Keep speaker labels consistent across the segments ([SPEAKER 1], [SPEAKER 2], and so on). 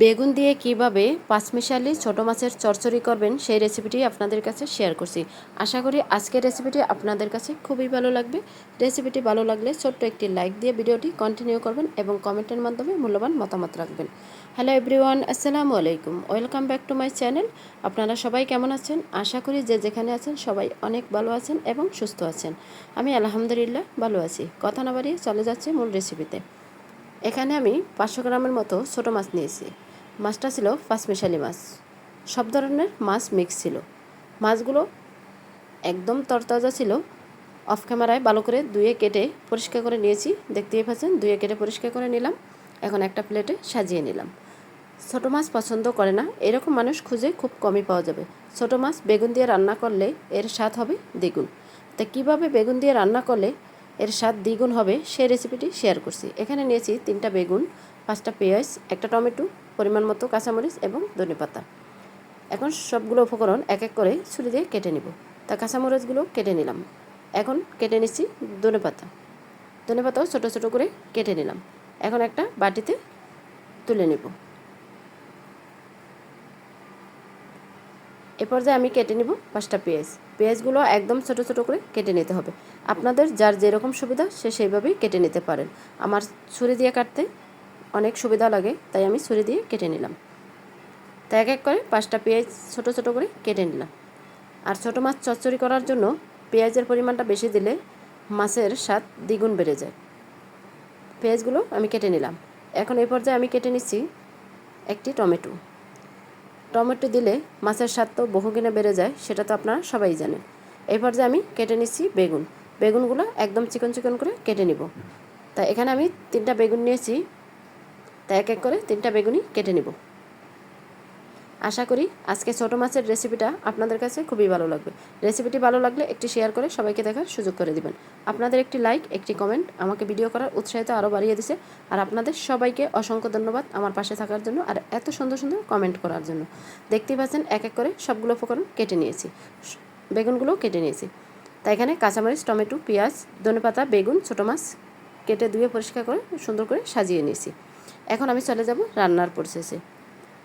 [SPEAKER 1] বেগুন দিয়ে কীভাবে পাঁচমিশালি ছোট মাছের চচ্চড়ি করবেন সেই রেসিপিটি আপনাদের কাছে শেয়ার করছি। আশা করি আজকের রেসিপিটি আপনাদের কাছে খুবই ভালো লাগবে। রেসিপিটি ভালো লাগলে ছোট্ট একটি লাইক দিয়ে ভিডিওটি কন্টিনিউ করবেন এবং কমেন্টের মাধ্যমে মূল্যবান মতামত রাখবেন। হ্যালো এভরিওয়ান আসসালামু আলাইকুম। Welcome back to my channel আপনারা সবাই কেমন আছেন? আশা করি যে যেখানে আছেন সবাই অনেক ভালো আছেন এবং সুস্থ আছেন। আমি আলহামদুলিল্লাহ ভালো আছি। কথা না বাড়িয়ে চলে যাচ্ছে মূল রেসিপিতে এখানে আমি পাঁচশো গ্রামের মতো ছোটো মাছ নিয়েছি। মাছটা ছিল পাঁচমিশালি মাছ। সব ধরনের মাছ মিক্স ছিল। মাছগুলো একদম তরতাজা ছিল। অফ ক্যামেরায় ভালো করে ধুয়ে কেটে পরিষ্কার করে নিয়েছি। দেখতেই পাচ্ছেন ধুয়ে কেটে পরিষ্কার করে নিলাম। এখন একটা প্লেটে সাজিয়ে নিলাম। ছোটো মাছ পছন্দ করে না। এরকম মানুষ খুঁজে খুব কমই পাওয়া যাবে। ছোটো মাছ বেগুন দিয়ে রান্না করলে এর স্বাদ হবে দ্বিগুণ। তা কীভাবে বেগুন দিয়ে রান্না করলে এর স্বাদ দ্বিগুণ হবে, সেই রেসিপিটি শেয়ার করছি। এখানে নিয়েছি তিনটা বেগুন, পাঁচটা পেঁয়াজ, একটা টমেটো, পরিমাণ মতো কাঁচামরিচ এবং ধনেপাতা এখন সবগুলো উপকরণ এক এক করে ছুরি দিয়ে কেটে নিব। তা কাঁচামরিচগুলো কেটে নিলাম। এখন কেটে নিচ্ছি ধনেপাতা ধনেপাতাও ছোটো ছোটো করে কেটে নিলাম। এখন একটা বাটিতে তুলে নেব। এ পর্যায়ে আমি কেটে নিব পাঁচটা পেঁয়াজ। পেঁয়াজগুলো একদম ছোট ছোট করে কেটে নিতে হবে। আপনাদের যার যেরকম সুবিধা, সে সেইভাবেই কেটে নিতে পারেন। আমার ছুরি দিয়ে কাটতে অনেক সুবিধা লাগে, তাই আমি ছুরি দিয়ে কেটে নিলাম। তাই এক এক করে পাঁচটা পেঁয়াজ ছোট ছোট করে কেটে নিলাম। আর ছোটো মাছ চচ্চড়ি করার জন্য পেঁয়াজের পরিমাণটা বেশি দিলে মাছের স্বাদ দ্বিগুণ বেড়ে যায়। পেঁয়াজগুলো আমি কেটে নিলাম। এখন এই পর্যায়ে আমি কেটে নিচ্ছি একটি টমেটো। টমেটো দিলে মাছের স্বাদ তো বহুগুণে বেড়ে যায়, সেটা তো আপনারা সবাই জানেন। এরপর যে আমি কেটে নিচ্ছি বেগুন। বেগুনগুলো একদম চিকন চিকন করে কেটে নিব। তা এখানে আমি তিনটা বেগুন নিয়েছি। তা এক এক করে তিনটা বেগুনই কেটে নিব। আশা করি আজকে ছোটো মাছের রেসিপিটা আপনাদের কাছে খুবই ভালো লাগবে। রেসিপিটি ভালো লাগলে একটি শেয়ার করে সবাইকে দেখার সুযোগ করে দিবেন। আপনাদের একটি লাইক একটি কমেন্ট আমাকে ভিডিও করার উৎসাহিত আরও বাড়িয়ে দিছে। আর আপনাদের সবাইকে অসংখ্য ধন্যবাদ আমার পাশে থাকার জন্য আর এত সুন্দর সুন্দর কমেন্ট করার জন্য। দেখতেই পাচ্ছেন এক এক করে সবগুলো উপকরণ কেটে নিয়েছি। বেগুনগুলো কেটে নিয়েছি। তাই এখানে কাঁচামরিচ, টমেটো, পেঁয়াজ, ধনেপাতা, বেগুন, ছোটো মাছ কেটে ধুয়ে পরিষ্কার করে সুন্দর করে সাজিয়ে নিয়েছি। এখন আমি চলে যাব রান্নার প্রসেসে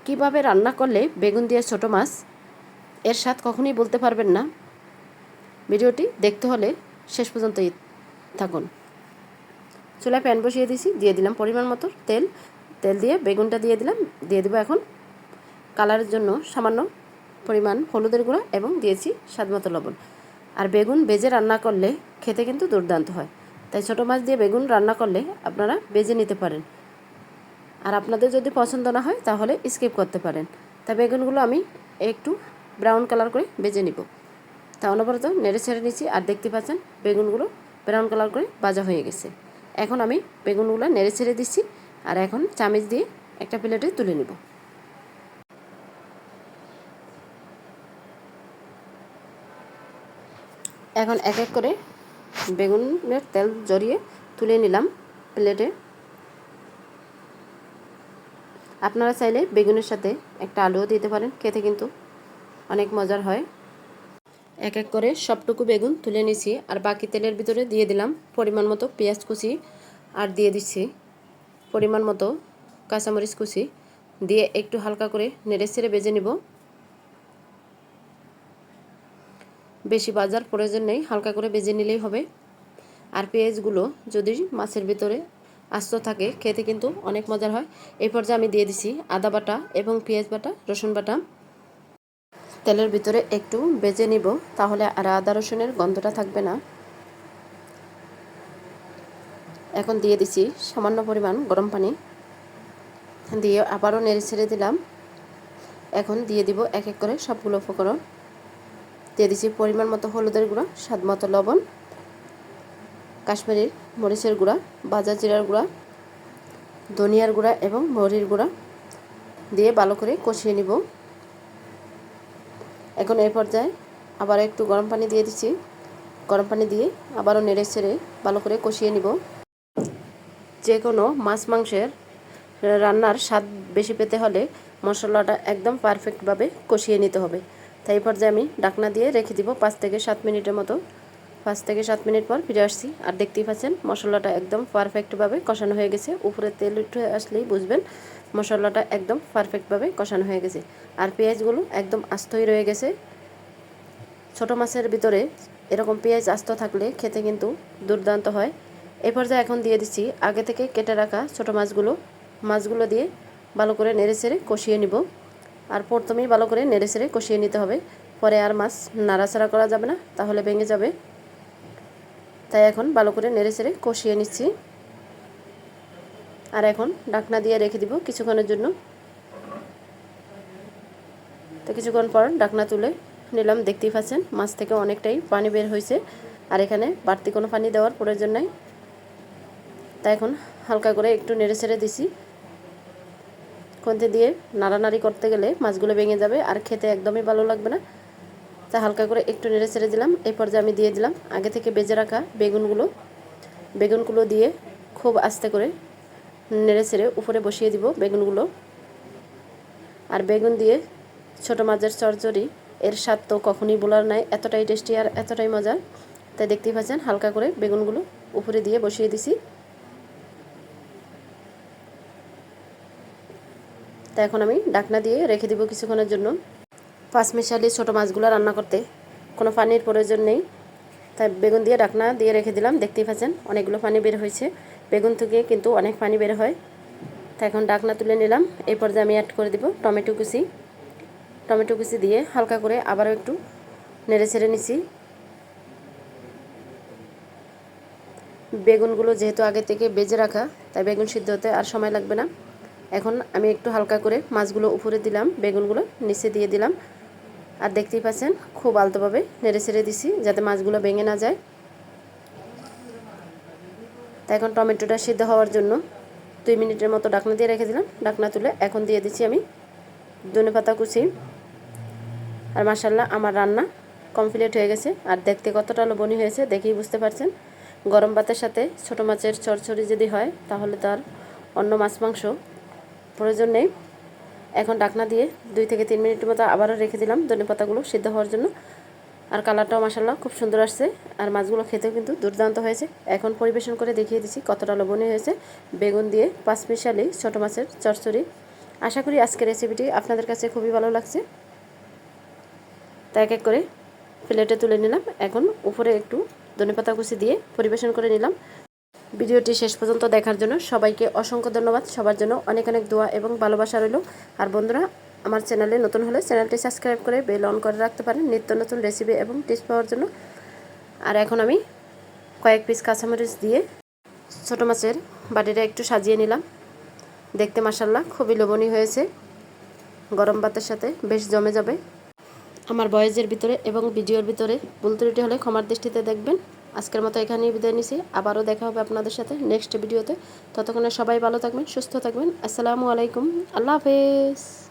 [SPEAKER 1] কীভাবে রান্না করলে বেগুন দিয়ে ছোট মাছ? এর স্বাদ কখনোই বলতে পারবেন না। ভিডিওটি দেখতে হলে শেষ পর্যন্তই থাকুন। চুলায় প্যান বসিয়ে দিয়েছি, দিয়ে দিলাম পরিমাণ মতো তেল। তেল দিয়ে বেগুনটা দিয়ে দিলাম, দিয়ে দেবো এখন কালারের জন্য সামান্য পরিমাণ হলুদের গুঁড়া এবং দিয়েছি স্বাদ মতো লবণ। আর বেগুন বেজে রান্না করলে খেতে কিন্তু দুর্দান্ত হয়। তাই ছোটো মাছ দিয়ে বেগুন রান্না করলে আপনারা বেজে নিতে পারেন। আর আপনাদের যদি পছন্দ না হয়, তাহলে স্কিপ করতে পারেন। তা বেগুনগুলো আমি একটু ব্রাউন কালার করে বেজে নিব। তা অনবরত নেড়ে ছেড়ে নিচ্ছি, আর দেখতে পাচ্ছেন বেগুনগুলো ব্রাউন কালার করে ভাজা হয়ে গেছে। এখন আমি বেগুনগুলো নেড়ে ছেড়ে দিচ্ছি, আর এখন চামিচ দিয়ে একটা প্লেটে তুলে নিব। এখন এক এক করে বেগুনের তেল জড়িয়ে তুলে নিলাম প্লেটে। আপনারা চাইলে বেগুনের সাথে একটা আলুও দিতে পারেন, খেতে কিন্তু অনেক মজার হয়। এক এক করে সবটুকু বেগুন তুলে নিছি আর বাকি তেলের ভিতরে দিয়ে দিলাম পরিমাণ মতো পেঁয়াজ কুচি, আর দিয়ে দিচ্ছি পরিমাণ মতো কাঁচামরিচ কুচি, দিয়ে একটু হালকা করে নেড়ে ছেড়ে বেজে নিব। বেশি বাজার প্রয়োজন নেই, হালকা করে বেজে নিলেই হবে। আর পেঁয়াজগুলো যদি মাছের ভিতরে আস্ত থাকে, খেতে কিন্তু অনেক মজার হয়। এই পর্যায়ে আমি দিয়ে দিছি আদা বাটা এবং পেঁয়াজ বাটা, রসুন বাটা। তেলের ভিতরে একটু বেজে নিব, তাহলে আর আদা রসুনের গন্ধটা থাকবে না। এখন দিয়ে দিছি সামান্য পরিমাণ গরম পানি। দিয়ে আবারও নেড়ে ছেড়ে দিলাম। এখন দিয়ে দিব এক এক করে সবগুলো উপকরণ। দিয়ে দিছি পরিমাণ মতো হলুদের গুঁড়ো, স্বাদ মতো লবণ। কাশ্মীরের মরিচের গুঁড়া, বাজার জিরার গুঁড়া, ধনিয়ার গুঁড়া এবং মরির গুঁড়া দিয়ে ভালো করে কষিয়ে নিব। এখন এই পর্যায়ে আবার একটু গরম পানি দিয়ে দিচ্ছি। গরম পানি দিয়ে আবারও নেড়ে ছেড়ে ভালো করে কষিয়ে নিব। যে কোনো মাছ মাংসের রান্নার স্বাদ বেশি পেতে হলে মশলাটা একদম পারফেক্টভাবে কষিয়ে নিতে হবে। তাই পর্যায়ে আমি ডাকনা দিয়ে রেখে দিব পাঁচ থেকে সাত মিনিটের মতো। পাঁচ থেকে সাত মিনিট পর ফিরে আসছি। আর দেখতেই পাচ্ছেন, মশলাটা একদম পারফেক্টভাবে কষানো হয়ে গেছে। উপরে তেল উঠে আসলেই বুঝবেন, মশলাটা একদম পারফেক্টভাবে কষানো হয়ে গেছে। আর পেঁয়াজগুলো একদম আস্তই রয়ে গেছে। ছোট মাছের ভিতরে এরকম পেঁয়াজ আস্ত থাকলে খেতে কিন্তু দুর্দান্ত হয়। এই পর্যায়ে এখন দিয়ে দিচ্ছি, আগে থেকে কেটে রাখা ছোট মাছগুলো। মাছগুলো দিয়ে ভালো করে নেড়ে চেড়ে কষিয়ে নিব। আর প্রথমেই ভালো করে নেড়ে চেড়ে কষিয়ে নিতে হবে। পরে আর মাছ নাড়াচাড়া করা যাবে না, তাহলে ভেঙে যাবে। তাই এখন ভালো করে নেড়ে চেড়ে কষিয়ে নিচ্ছি। আর এখন ডাকনা দিয়ে রেখে দিব কিছুক্ষণের জন্য। তো কিছুক্ষণ পর ডাকনা তুলে নিলাম, দেখতেই পাচ্ছেন মাছ থেকে অনেকটাই পানি বের হয়েছে। আর এখানে বাড়তি কোনো পানি দেওয়ার প্রয়োজন নাই। তাই এখন হালকা করে একটু নেড়ে ছেড়ে দিছি। খুন্তি দিয়ে নাড়ানাড়ি করতে গেলে মাছগুলো ভেঙে যাবে আর খেতে একদমই ভালো লাগবে না। তা হালকা করে একটু নেড়ে ছেড়ে দিলাম। এই পর্যায়ে আমি দিয়ে দিলাম আগে থেকে বেজে রাখা বেগুনগুলো। বেগুনগুলো দিয়ে খুব আস্তে করে নেড়ে ছেড়ে উপরে বসিয়ে দিব বেগুনগুলো। আর বেগুন দিয়ে ছোটো মাছের চরচড়ি, এর স্বাদ তো কখনই বলার নাই, এতটাই টেস্টি আর এতটাই মজার। তাই দেখতেই পাচ্ছেন, হালকা করে বেগুনগুলো উপরে দিয়ে বসিয়ে দিছি। তা এখন আমি ডাকনা দিয়ে রেখে দিব কিছুক্ষণের জন্য। পাঁচ মিশালি ছোটো মাছগুলো রান্না করতে। কোনো পানির প্রয়োজন নেই। তাই বেগুন দিয়ে ডাকনা দিয়ে রেখে দিলাম, দেখতেই পাচ্ছেন অনেকগুলো পানি বের হয়েছে। বেগুন থেকে কিন্তু অনেক পানি বের হয়। তা এখন ডাকনা তুলে নিলাম। এই পর্যায়ে আমি অ্যাড করে দিব টমেটো কুচি। টমেটো কুচি দিয়ে হালকা করে আবারও একটু নেড়ে ছেড়ে নিছি। বেগুনগুলো যেহেতু আগে থেকে বেজে রাখা, তাই বেগুন সিদ্ধ হতে আর সময় লাগবে না। এখন আমি একটু হালকা করে মাছগুলো উপরে দিলাম, বেগুনগুলো নিচে দিয়ে দিলাম। আর দেখতেই পাচ্ছেন, খুব আলতোভাবে নেড়ে ছেড়ে দিছি যাতে মাছগুলো ভেঙে না যায়। তাই এখন টমেটোটা সিদ্ধ হওয়ার জন্য দুই মিনিটের মতো ডাকনা দিয়ে রেখে দিলাম। ডাকনা তুলে এখন দিয়ে দিচ্ছি আমি ধনে পাতা কুচি। আর মাসাল্লাহ আমার রান্না কমপ্লিট হয়ে গেছে। আর দেখতে কতটা লবণী হয়েছে দেখেই বুঝতে পারছেন। গরম ভাতের সাথে ছোটো মাছের চরচড়ি যদি হয়, তাহলে তার অন্য মাছ মাংস প্রয়োজন নেই। এখন ডাকনা দিয়ে দুই থেকে তিন মিনিটের মতো আবারও রেখে দিলাম ধনে পাতাগুলো সিদ্ধ হওয়ার জন্য। আর কালারটাও মাসাল্লাহ খুব সুন্দর আসছে। আর মাছগুলো খেতেও কিন্তু দুর্দান্ত হয়েছে। এখন পরিবেশন করে দেখিয়ে দিচ্ছি কতটা লবণীয় হয়েছে। বেগুন দিয়ে পাঁচ মিশালি ছোটো মাছের চরচড়ি আশা করি আজকের রেসিপিটি আপনাদের কাছে খুবই ভালো লাগছে। তা এক এক করে প্লেটে তুলে নিলাম। এখন উপরে একটু ধনেপাতা কুচি দিয়ে পরিবেশন করে নিলাম। ভিডিওটি শেষ পর্যন্ত দেখার জন্য সবাইকে অসংখ্য ধন্যবাদ। সবার জন্য অনেক অনেক দোয়া এবং ভালোবাসা রইল। আর বন্ধুরা, আমার চ্যানেলে নতুন হলে চ্যানেলটি সাবস্ক্রাইব করে বেল অন করে রাখতে পারেন নিত্য নতুন রেসিপি এবং টিপস পাওয়ার জন্য। আর এখন আমি কয়েক পিস কাঁচামরিচ দিয়ে ছোটো মাছের বাটিটা একটু সাজিয়ে নিলাম। দেখতে মাসাল্লাহ খুবই লোভনীয় হয়েছে। গরম ভাতের সাথে বেশ জমে যাবে। আমার বয়েজের ভিতরে এবং ভিডিওর ভিতরে ভুল ত্রুটি হলে ক্ষমার দৃষ্টিতে দেখবেন। আজকের মতো এখানেই বিদায় নিছি। আবারও দেখা হবে আপনাদের সাথে নেক্সট ভিডিওতে। ততক্ষণে সবাই ভালো থাকবেন, সুস্থ থাকবেন। আসসালামু আলাইকুম। আল্লাহ হাফেজ।